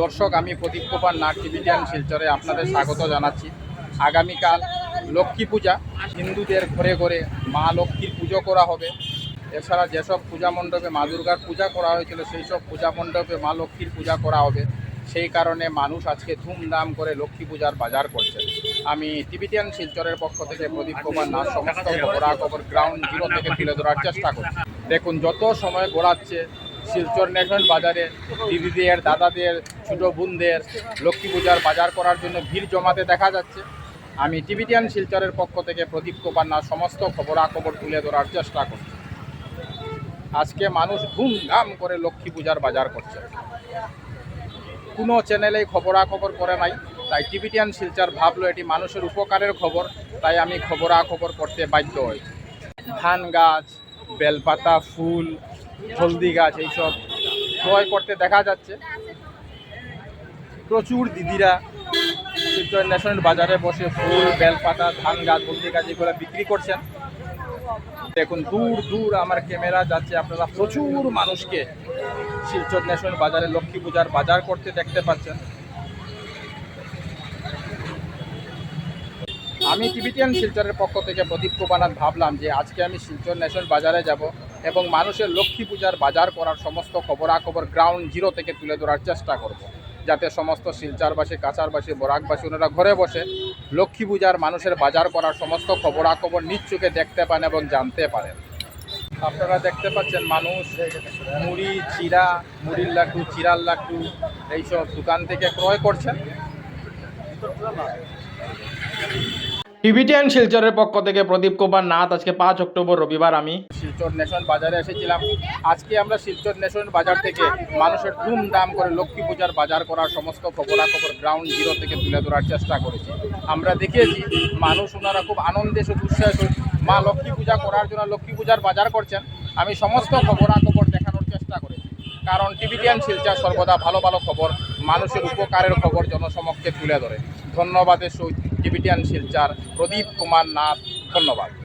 দর্শক, আমি প্রদীপ কুমার নাট টিভিটিয়ান শিলচরে আপনাদের স্বাগত জানাচ্ছি। আগামীকাল লক্ষ্মী পূজা। হিন্দুদের ঘরে ঘরে মা লক্ষ্মীর পুজো করা হবে। এছাড়া যেসব পূজা মণ্ডপে মা দুর্গার পূজা করা হয়েছিল সেই সব পূজা মণ্ডপে মা লক্ষ্মীর পূজা করা হবে। সেই কারণে মানুষ আজকে ধুমধাম করে লক্ষ্মী পূজার বাজার করছে। আমি টিভিটিয়ান শিলচরের পক্ষ থেকে প্রদীপ কুমার নাথ সমস্ত খবরাখবর গ্রাউন্ড জিরো থেকে তুলে ধরার চেষ্টা করছি। দেখুন, যত সময় গড়াচ্ছে, শিলচর ন্যাশনাল বাজারে দিদিদের, দাদাদের ছোটো বোনদের লক্ষ্মী পূজার বাজার করার জন্য ভিড় জমাতে দেখা যাচ্ছে। আমি টিভিটিয়ান শিলচরের পক্ষ থেকে প্রদীপ নাথ সমস্ত খবরাখবর তুলে ধরার চেষ্টা করছি। আজকে মানুষ ধুমধাম করে লক্ষ্মী পূজার বাজার করছে। কোনো চ্যানেলেই খবরাখবর করে নাই, তাই টিভিটিয়ান শিলচর ভাবলো এটি মানুষের উপকারের খবর, তাই আমি খবরাখবর করতে বাধ্য হই। ধান গাছ, বেলপাতা, ফুল, হলদি গাছ, এইসব ক্রয় করতে দেখা যাচ্ছে। প্রচুর দিদিরা শিলচর ন্যাশনাল বাজারে বসে ফুল, বেলপাতা, ধান গাছ, হলদি গাছ এগুলো বিক্রি করছেন। দেখুন, দূর দূর আমার ক্যামেরা যাচ্ছে। আপনারা প্রচুর মানুষকে শিলচর ন্যাশনাল বাজারে লক্ষ্মী পূজার বাজার করতে দেখতে পাচ্ছেন। আমি টিভিটিয়ান শিলচরের পক্ষ থেকে প্রদীপ কুমানাথ ভাবলাম যে আজকে আমি শিলচর ন্যাশনাল বাজারে যাব এবং মানুষের লক্ষ্মী পূজার বাজার করার সমস্ত খবরাখবর গ্রাউন্ড জিরো থেকে তুলে ধরার চেষ্টা করব। যাতে সমস্ত শিলচারবাসী কাছারবাসী বরাকবাসী, ওনারা ঘরে বসে লক্ষ্মী পূজার মানুষের বাজার করার সমস্ত খবরাখবর নিচ্ছুকে দেখতে পান এবং জানতে পারেন। আপনারা দেখতে পাচ্ছেন মানুষ, মুড়ি, চিরা, মুড়ির লাড্ডু, চিরার লাড্ডু, এইসব দোকান থেকে ক্রয় করছেন। টিভিটিয়ান শিলচরের পক্ষ থেকে প্রদীপ কুমার নাথ, আজকে পাঁচ অক্টোবর, রবিবার আমি। শিলচর নেশন বাজারে এসেছিলাম। আজকে আমরা শিলচর নেশন বাজার থেকে মানুষের ধুমধাম করে লক্ষ্মী পূজার বাজার করার সমস্ত খবরাখবর গ্রাউন্ড জিরো থেকে তুলে ধরার চেষ্টা করেছি। আমরা দেখেছি মানুষ ওনারা খুব আনন্দে উৎসাহ মা লক্ষ্মী পূজা করার জন্য লক্ষ্মী পূজার বাজার করছেন। আমি সমস্ত খবরাখবর দেখানোর চেষ্টা করেছি। কারণ টিভিটিয়ান শিলচর সর্বদা ভালো ভালো খবর, মানুষের উপকারের খবর জনসমক্ষে তুলে ধরে। ধন্যবাদের সহিত টিভিটিয়ান শিলচার প্রদীপ কুমার নাথ ধন্যবাদ।